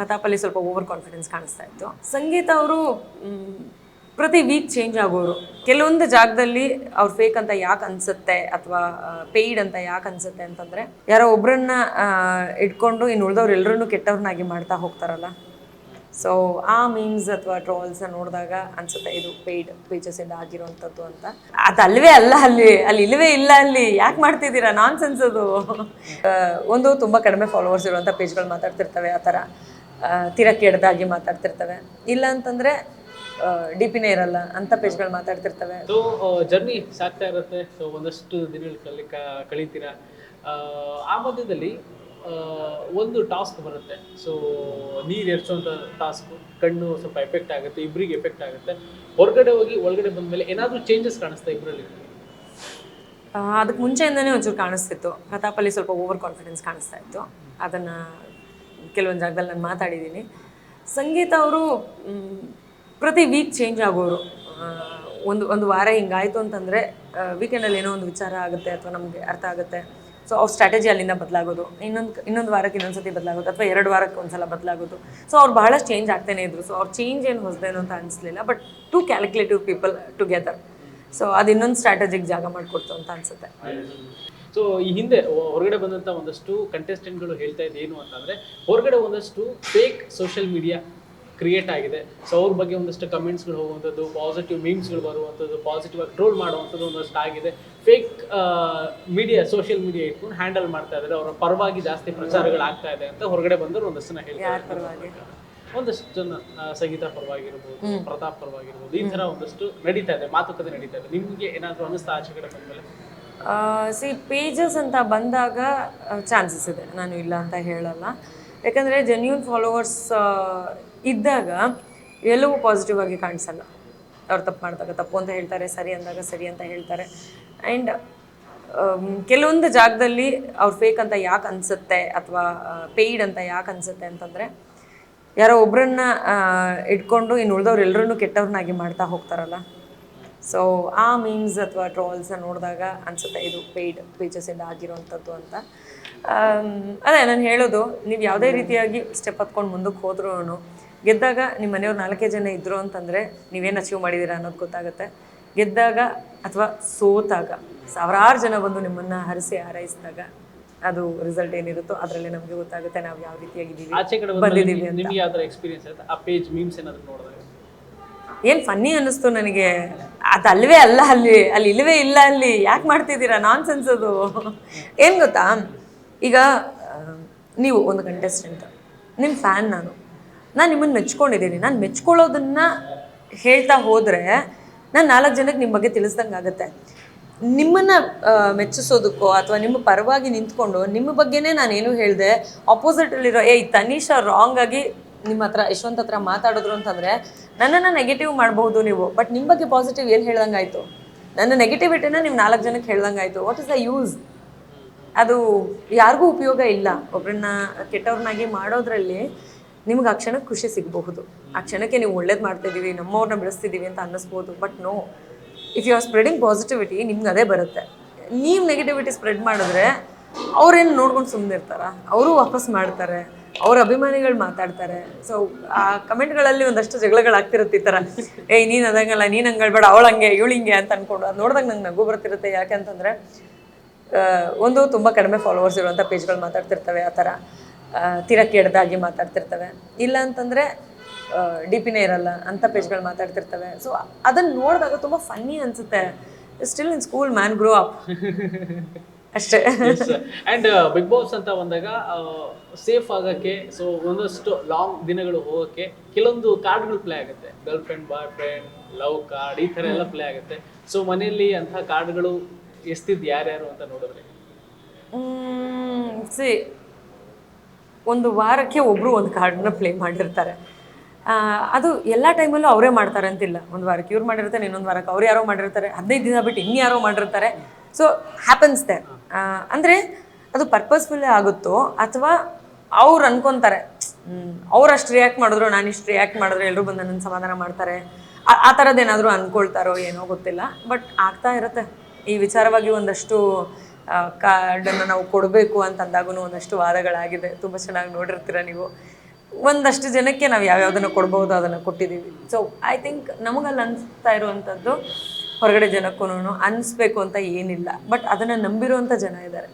ಪ್ರತಾಪ್ ಅಲ್ಲಿ ಸ್ವಲ್ಪ over confidence ಕಾಣಿಸ್ತಾ ಇತ್ತು. ಸಂಗೀತ ಅವರು ಪ್ರತಿ ವೀಕ್ ಚೇಂಜ್ ಆಗೋರು. ಕೆಲವೊಂದು ಜಾಗದಲ್ಲಿ ಅವ್ರು ಫೇಕ್ ಅಂತ ಯಾಕೆ ಅನ್ಸುತ್ತೆ ಅಥವಾ ಪೇಯ್ಡ್ ಅಂತ ಯಾಕೆ ಅನ್ಸುತ್ತೆ ಅಂತಂದ್ರೆ, ಯಾರೋ ಒಬ್ಬರನ್ನ ಇಟ್ಕೊಂಡು ಇನ್ನು ಉಳಿದವ್ರು ಎಲ್ಲರನ್ನೂ ಕೆಟ್ಟವ್ರನ್ನಾಗಿ ಮಾಡ್ತಾ ಹೋಗ್ತಾರಲ್ಲ. ಸೊ ಆ ಮೀಮ್ಸ್ ಅಥವಾ ಟ್ರೋಲ್ಸ್ ನೋಡಿದಾಗ ಅನ್ಸುತ್ತೆ ಇದು ಪೇಯ್ಡ್ ಪೇಜಸ್ ಇಂದ ಆಗಿರುವಂಥದ್ದು ಅಂತ. ಅದು ಅಲ್ಲ ಅಲ್ಲಿ ಅಲ್ಲಿ ಇಲ್ಲವೇ ಇಲ್ಲ ಅಲ್ಲಿ. ಯಾಕೆ ಮಾಡ್ತಿದ್ದೀರಾ? ನಾನ್ಸೆನ್ಸ್ ಅದು. ಒಂದು ತುಂಬ ಕಡಿಮೆ ಫಾಲೋವರ್ಸ್ ಇರುವಂಥ ಪೇಜ್ಗಳು ಮಾತಾಡ್ತಿರ್ತವೆ ಆ ಥರ. ಆ, ತೀರಾ ಕೆಡ್ದಾಗಿ ಮಾತಾಡ್ತಿರ್ತವೆ. ಇಲ್ಲ ಅಂತಂದ್ರೆ ಡಿ ಪಿನೇ ಇರಲ್ಲ ಅಂತ ಪೇಜ್ಗಳು ಮಾತಾಡ್ತಿರ್ತವೆ. ಸೊ ಜರ್ನಿ ಸಾಗ್ತಾ ಇರುತ್ತೆ. ಸೊ ಒಂದಷ್ಟು ದಿನಗಳು ಕಲಿ ಕಳೀತೀರಾ? ಆ, ಮಧ್ಯದಲ್ಲಿ ಒಂದು ಟಾಸ್ಕ್ ಬರುತ್ತೆ. ಸೊ ನೀರು ಎರ್ಸೋಂಥ ಟಾಸ್ಕ್ ಕಣ್ಣು ಸ್ವಲ್ಪ ಎಫೆಕ್ಟ್ ಆಗುತ್ತೆ ಇಬ್ಬರಿಗೆ ಎಫೆಕ್ಟ್ ಆಗುತ್ತೆ. ಹೊರಗಡೆ ಹೋಗಿ ಒಳಗಡೆ ಬಂದ ಮೇಲೆ ಏನಾದರೂ ಚೇಂಜಸ್ ಕಾಣಿಸ್ತಾ ಇಬ್ಬರಲ್ಲಿ ಅದಕ್ಕೆ ಮುಂಚೆಯಿಂದನೇ ಒಂಚೂರು ಕಾಣಿಸ್ತಿತ್ತು. ಪ್ರತಾಪಲ್ಲಿ ಸ್ವಲ್ಪ ಓವರ್ ಕಾನ್ಫಿಡೆನ್ಸ್ ಕಾಣಿಸ್ತಾ ಇತ್ತು. ಅದನ್ನು ಕೆಲವೊಂದು ಜಾಗದಲ್ಲಿ ನಾನು ಮಾತಾಡಿದ್ದೀನಿ ಸಂಗೀತ ಅವರು ಪ್ರತಿ ವೀಕ್ ಚೇಂಜ್ ಆಗೋರು. ಒಂದು ಒಂದು ವಾರ ಹಿಂಗಾಯಿತು ಅಂತಂದರೆ ವೀಕೆಂಡಲ್ಲಿ ಏನೋ ಒಂದು ವಿಚಾರ ಆಗುತ್ತೆ ಅಥವಾ ನಮಗೆ ಅರ್ಥ ಆಗುತ್ತೆ. ಸೊ ಅವ್ರ ಸ್ಟ್ರಾಟಜಿ ಅಲ್ಲಿಂದ ಬದಲಾಗೋದು. ಇನ್ನೊಂದು ಇನ್ನೊಂದು ವಾರಕ್ಕೆ ಇನ್ನೊಂದು ಸತಿ ಬದಲಾಗೋದು ಅಥವಾ ಎರಡು ವಾರಕ್ಕೆ ಒಂದ್ಸಲ ಬದಲಾಗೋದು. ಸೊ ಅವ್ರು ಬಹಳಷ್ಟು ಚೇಂಜ್ ಆಗ್ತಾನೆ ಇದ್ರು. ಸೊ ಅವ್ರ ಚೇಂಜ್ ಏನು ಹೊಸದೇನು ಅಂತ ಅನಿಸ್ಲಿಲ್ಲ but two calculative people together so ಅದು ಇನ್ನೊಂದು ಸ್ಟ್ರಾಟಜಿಗೆ ಜಾಗ ಮಾಡಿಕೊಡ್ತು ಅಂತ ಅನ್ಸುತ್ತೆ. ಸೊ ಈ ಹಿಂದೆ ಹೊರಗಡೆ ಬಂದಂಥ ಒಂದಷ್ಟು ಕಂಟೆಸ್ಟೆಂಟ್ಗಳು ಹೇಳ್ತಾ ಇದ್ದು ಏನು ಅಂತಂದರೆ ಹೊರಗಡೆ ಒಂದಷ್ಟು ಫೇಕ್ ಸೋಷಿಯಲ್ ಮೀಡಿಯಾ ಕ್ರಿಯೇಟ್ ಆಗಿದೆ. ಸೊ ಅವ್ರ ಬಗ್ಗೆ ಒಂದಷ್ಟು ಕಮೆಂಟ್ಸ್ಗಳು ಹೋಗುವಂಥದ್ದು ಪಾಸಿಟಿವ್ ಮೀಮ್ಸ್ಗಳು ಬರುವಂಥದ್ದು ಪಾಸಿಟಿವ್ ಆಗಿ ಟ್ರೋಲ್ ಮಾಡುವಂಥದ್ದು ಒಂದಷ್ಟು ಆಗಿದೆ. ಫೇಕ್ ಮೀಡಿಯಾ ಸೋಷಿಯಲ್ ಮೀಡಿಯಾ ಇಟ್ಕೊಂಡು ಹ್ಯಾಂಡಲ್ ಮಾಡ್ತಾ ಇದ್ದಾರೆ ಅವರ ಪರವಾಗಿ ಜಾಸ್ತಿ ಪ್ರಚಾರಗಳು ಆಗ್ತಾ ಇದೆ ಅಂತ ಹೊರಗಡೆ ಬಂದರು ಒಂದಷ್ಟು ಜನ ಹೇಳ್ತಾರೆ ಒಂದಷ್ಟು ಜನ ಸಂಗೀತಾ ಪರವಾಗಿರ್ಬೋದು ಪ್ರತಾಪ್ ಪರವಾಗಿರ್ಬೋದು ಈ ಥರ ಒಂದಷ್ಟು ನಡೀತಾ ಇದೆ ಮಾತುಕತೆ ನಡೀತಾ ಇದೆ. ನಿಮಗೆ ಏನಾದರೂ ಅನಿಸ್ತಾ ಆಚೆ ಕಡೆ ಬಂದಮೇಲೆ ಸಿ ಪೇಜಸ್ ಅಂತ ಬಂದಾಗ ಚಾನ್ಸಸ್ ಇದೆ. ನಾನು ಇಲ್ಲ ಅಂತ ಹೇಳಲ್ಲ. ಯಾಕಂದರೆ ಜೆನ್ಯೂನ್ ಫಾಲೋವರ್ಸ್ ಇದ್ದಾಗ ಎಲ್ಲವೂ ಪಾಸಿಟಿವ್ ಆಗಿ ಕಾಣಿಸಲ್ಲ. ಅವ್ರು ತಪ್ಪು ಮಾಡಿದಾಗ ತಪ್ಪು ಅಂತ ಹೇಳ್ತಾರೆ, ಸರಿ ಅಂದಾಗ ಸರಿ ಅಂತ ಹೇಳ್ತಾರೆ. ಆ್ಯಂಡ್ ಕೆಲವೊಂದು ಜಾಗದಲ್ಲಿ ಅವ್ರು ಫೇಕ್ ಅಂತ ಯಾಕೆ ಅನಿಸುತ್ತೆ ಅಥವಾ ಪೇಯ್ಡ್ ಅಂತ ಯಾಕೆ ಅನಿಸುತ್ತೆ ಅಂತಂದರೆ, ಯಾರೋ ಒಬ್ಬರನ್ನ ಇಟ್ಕೊಂಡು ಇನ್ನು ಉಳಿದವ್ರು ಎಲ್ಲರನ್ನೂ ಕೆಟ್ಟವ್ರನ್ನಾಗಿ ಮಾಡ್ತಾ ಹೋಗ್ತಾರಲ್ಲ. ಸೊ ಆ ಮೀಮ್ಸ್ ಅಥವಾ ಟ್ರೋಲ್ಸ್ನ ನೋಡಿದಾಗ ಅನ್ಸುತ್ತೆ ಇದು ಪೇಯ್ಡ್ ಪೇಜಸ್ಸಿಂದ ಆಗಿರುವಂಥದ್ದು ಅಂತ. ಆಮ್, ಅದೇ ನಾನು ಹೇಳೋದು ನೀವು ಯಾವುದೇ ರೀತಿಯಾಗಿ ಸ್ಟೆಪ್ ಹತ್ಕೊಂಡು ಮುಂದಕ್ಕೆ ಹೋದ್ರೂ ಗೆದ್ದಾಗ ನಿಮ್ಮ ಮನೆಯವ್ರು ನಾಲ್ಕೇ ಜನ ಇದ್ದರು ಅಂತಂದರೆ ನೀವೇನು ಅಚೀವ್ ಮಾಡಿದ್ದೀರಾ ಅನ್ನೋದು ಗೊತ್ತಾಗುತ್ತೆ. ಗೆದ್ದಾಗ ಅಥವಾ ಸೋತಾಗ ಸಾವಿರಾರು ಜನ ಬಂದು ನಿಮ್ಮನ್ನು ಹರಿಸಿ ಹಾರೈಸಿದಾಗ ಅದು ರಿಸಲ್ಟ್ ಏನಿರುತ್ತೋ ಅದರಲ್ಲಿ ನಮಗೆ ಗೊತ್ತಾಗುತ್ತೆ ನಾವು ಯಾವ ರೀತಿಯಾಗಿದ್ದೀವಿ ಆಚೆ ಬಂದಿದ್ದೀವಿ ನಿಮಗೆ ಎಕ್ಸ್ಪೀರಿಯನ್ಸ್ ಆ ಪೇಜ್ ಮೀಮ್ಸ್ ಏನಾದರೂ ನೋಡಿದಾಗ? ಏನು ಫನ್ನಿ ಅನ್ನಿಸ್ತು ನನಗೆ. ಅದು ಅಲ್ಲವೇ ಅಲ್ಲ ಅಲ್ಲಿ ಅಲ್ಲಿ ಇಲ್ಲವೇ ಇಲ್ಲ ಅಲ್ಲಿ. ಯಾಕೆ ಮಾಡ್ತಿದ್ದೀರಾ? ನಾನ್ ಸೆನ್ಸ್ ಅದು. ಏನು ಗೊತ್ತಾ? ಈಗ ನೀವು ಒಂದು ಕಂಟೆಸ್ಟೆಂಟ್ ನಿಮ್ಮ ಫ್ಯಾನ್ ನಾನು. ನಾನು ನಿಮ್ಮನ್ನು ಮೆಚ್ಕೊಂಡಿದ್ದೀನಿ. ನಾನು ಮೆಚ್ಕೊಳ್ಳೋದನ್ನು ಹೇಳ್ತಾ ಹೋದರೆ ನಾನು ನಾಲ್ಕು ಜನಕ್ಕೆ ನಿಮ್ಮ ಬಗ್ಗೆ ತಿಳಿಸ್ದಂಗೆ ಆಗುತ್ತೆ. ನಿಮ್ಮನ್ನು ಮೆಚ್ಚಿಸೋದಕ್ಕೋ ಅಥವಾ ನಿಮ್ಮ ಪರವಾಗಿ ನಿಂತ್ಕೊಂಡು ನಿಮ್ಮ ಬಗ್ಗೆನೇ ನಾನೇನು ಹೇಳಿದೆ ಅಪೋಸಿಟಲ್ಲಿರೋ ಏಯ್, ತನಿಷಾ ರಾಂಗ್ ಆಗಿ ನಿಮ್ಮ ಹತ್ರ, ಯಶವಂತ ಹತ್ರ ಮಾತಾಡಿದ್ರು ಅಂತಂದರೆ, ನನ್ನನ್ನು ನೆಗೆಟಿವ್ ಮಾಡಬಹುದು ನೀವು. ಬಟ್ ನಿಮ್ಮ ಬಗ್ಗೆ ಪಾಸಿಟಿವ್ ಏನು ಹೇಳ್ದಂಗಾಯ್ತು? ನನ್ನ ನೆಗೆಟಿವಿಟಿನ ನೀವು ನಾಲ್ಕು ಜನಕ್ಕೆ ಹೇಳ್ದಂಗಾಯ್ತು. ವಾಟ್ ಇಸ್ ದ ಯೂಸ್ ಅದು ಯಾರಿಗೂ ಉಪಯೋಗ ಇಲ್ಲ. ಒಬ್ಬರನ್ನ ಕೆಟ್ಟವ್ರನ್ನಾಗಿ ಮಾಡೋದ್ರಲ್ಲಿ ನಿಮ್ಗೆ ಆ ಕ್ಷಣಕ್ಕೆ ಖುಷಿ ಸಿಗಬಹುದು. ಆ ಕ್ಷಣಕ್ಕೆ ನೀವು ಒಳ್ಳೇದು ಮಾಡ್ತಿದ್ದೀವಿ ನಮ್ಮವ್ರನ್ನ ಬೆಳೆಸ್ತಿದ್ದೀವಿ ಅಂತ ಅನ್ನಿಸ್ಬೋದು. But no if you are spreading positivity ನಿಮ್ಗೆ ಅದೇ ಬರುತ್ತೆ. ನೀವು ನೆಗೆಟಿವಿಟಿ ಸ್ಪ್ರೆಡ್ ಮಾಡಿದ್ರೆ ಅವ್ರೇನು ನೋಡ್ಕೊಂಡು ಸುಮ್ಮನೆ ಇರ್ತಾರ ಅವರು ವಾಪಸ್ ಮಾಡ್ತಾರೆ. ಅವ್ರ ಅಭಿಮಾನಿಗಳು ಮಾತಾಡ್ತಾರೆ. ಸೊ ಆ ಕಮೆಂಟ್ಗಳಲ್ಲಿ ಒಂದಷ್ಟು ಜಗಳಗಳಾಗ್ತಿರುತ್ತೆ ಈ ಥರ ಏಯ್, ನೀನು ಅದಂಗಲ್ಲ, ನೀನು ಹಂಗೆ ಬೇಡ ಅವಳು ಹಂಗೆ, ಇವಳು ಹಿಂಗೆ ಅಂತ ಅನ್ಕೊಂಡು ಅದು ನೋಡಿದಾಗ ನಂಗೆ ನಗು ಬರ್ತಿರುತ್ತೆ. ಯಾಕೆ ಅಂತಂದರೆ ಒಂದು ತುಂಬ ಕಡಿಮೆ ಫಾಲೋವರ್ಸ್ ಇರುವಂಥ ಪೇಜ್ಗಳು ಮಾತಾಡ್ತಿರ್ತವೆ ಆ ಥರ ತೀರಾ ಕೆಡ್ದಾಗಿ ಮಾತಾಡ್ತಿರ್ತವೆ. ಇಲ್ಲ ಅಂತಂದರೆ ಡಿ ಪಿನೇ ಇರಲ್ಲ ಅಂಥ ಪೇಜ್ಗಳು ಮಾತಾಡ್ತಿರ್ತವೆ. ಸೊ ಅದನ್ನು ನೋಡಿದಾಗ ತುಂಬ ಫನ್ನಿ ಅನಿಸುತ್ತೆ. Still in school man grow up ಅಷ್ಟೇ. ಅಂಡ್ ಬಿಗ್ ಬಾಸ್ ಅಂತ ಬಂದಾಗ ಸೇಫ್ ಆಗಕ್ಕೆ ಸೊ ಒಂದಷ್ಟು ಲಾಂಗ್ ದಿನಗಳು ಹೋಗೋಕ್ಕೆ ಕೆಲವೊಂದು ಕಾರ್ಡ್ಗಳು ಪ್ಲೇ ಆಗುತ್ತೆ. Girl friend boy friend love card ಈ ಥರ ಎಲ್ಲ ಪ್ಲೇ ಆಗುತ್ತೆ. ಸೊ ಮನೆಯಲ್ಲಿ ಅಂತಹ ಕಾರ್ಡ್ಗಳು ಎಷ್ಟಿದ್ ಯಾರ್ಯಾರು ಅಂತ ನೋಡಿದ್ರೆ? ಸಿ ಒಂದು ವಾರಕ್ಕೆ ಒಬ್ಬರು ಒಂದು ಕಾರ್ಡನ್ನ ಪ್ಲೇ ಮಾಡಿರ್ತಾರೆ. ಅದು ಎಲ್ಲ ಟೈಮಲ್ಲೂ ಅವರೇ ಮಾಡ್ತಾರೆ ಅಂತಿಲ್ಲ. ಒಂದು ವಾರಕ್ಕೆ ಇವ್ರು ಮಾಡಿರ್ತಾರೆ ಇನ್ನೊಂದು ವಾರಕ್ಕೆ ಅವ್ರು ಯಾರೋ ಮಾಡಿರ್ತಾರೆ. ಹದಿನೈದು ದಿನ ಬಿಟ್ಟು ಇನ್ಯಾರೋ ಮಾಡಿರ್ತಾರೆ. ಸೊ ಹ್ಯಾಪನ್ಸ್ ದೆ ಅಂದರೆ ಅದು ಪರ್ಪಸ್ಫುಲ್ಲೇ ಆಗುತ್ತೋ ಅಥವಾ ಅವ್ರು ಅನ್ಕೊಂತಾರೆ ಅವ್ರು ಅಷ್ಟು ರಿಯಾಕ್ಟ್ ಮಾಡಿದ್ರು ನಾನು ಇಷ್ಟು ರಿಯಾಕ್ಟ್ ಮಾಡಿದ್ರೆ ಎಲ್ಲರೂ ಬಂದು ನನ್ನ ಸಮಾಧಾನ ಮಾಡ್ತಾರೆ. ಆ- ಆ ಥರದ್ದೇನಾದರೂ ಅಂದ್ಕೊಳ್ತಾರೋ ಏನೋ ಗೊತ್ತಿಲ್ಲ ಬಟ್ ಆಗ್ತಾ ಇರುತ್ತೆ. ಈ ವಿಚಾರವಾಗಿ ಒಂದಷ್ಟು ಕಾರ್ಡನ್ನು ನಾವು ಕೊಡಬೇಕು ಅಂತ ಅಂದಾಗೂ ಒಂದಷ್ಟು ವಾದಗಳಾಗಿದೆ. ತುಂಬ ಚೆನ್ನಾಗಿ ನೋಡಿರ್ತೀರ ನೀವು. ಒಂದಷ್ಟು ಜನಕ್ಕೆ ನಾವು ಯಾವ್ಯಾವ್ದನ್ನು ಕೊಡ್ಬೋದು ಅದನ್ನು ಕೊಟ್ಟಿದ್ದೀವಿ. ಸೊ ಐ ಥಿಂಕ್ ನಮಗಲ್ಲಿ ಅನಿಸ್ತಾ ಇರುವಂಥದ್ದು ಹೊರಗಡೆ ಜನಕ್ಕೂ ಅನ್ಸ್ಬೇಕು ಅಂತ ಏನಿಲ್ಲ. ಬಟ್ ಅದನ್ನ ನಂಬಿರುವಂಥ ಜನ ಇದ್ದಾರೆ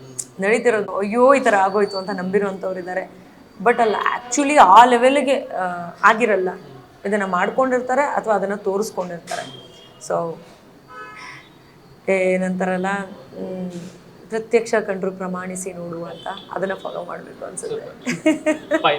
ನಡೀತಿರೋದು, ಅಯ್ಯೋ, ಈ ಥರ ಆಗೋಯ್ತು ಅಂತ ನಂಬಿರುವಂಥವ್ರು ಇದ್ದಾರೆ ಬಟ್ ಅಲ್ಲ ಆ್ಯಕ್ಚುಲಿ ಆ ಲೆವೆಲ್ಗೆ ಆಗಿರಲ್ಲ. ಇದನ್ನ ಮಾಡ್ಕೊಂಡಿರ್ತಾರೆ ಅಥವಾ ಅದನ್ನ ತೋರಿಸ್ಕೊಂಡಿರ್ತಾರೆ. ಸೊ ಏನಂತಾರಲ್ಲ ಪ್ರತ್ಯಕ್ಷ ಕಂಡ್ರು ಪ್ರಮಾಣಿಸಿ ನೋಡು ಅಂತ ಅದನ್ನು ಫಾಲೋ ಮಾಡಬೇಕು ಅನ್ಸುತ್ತೆ.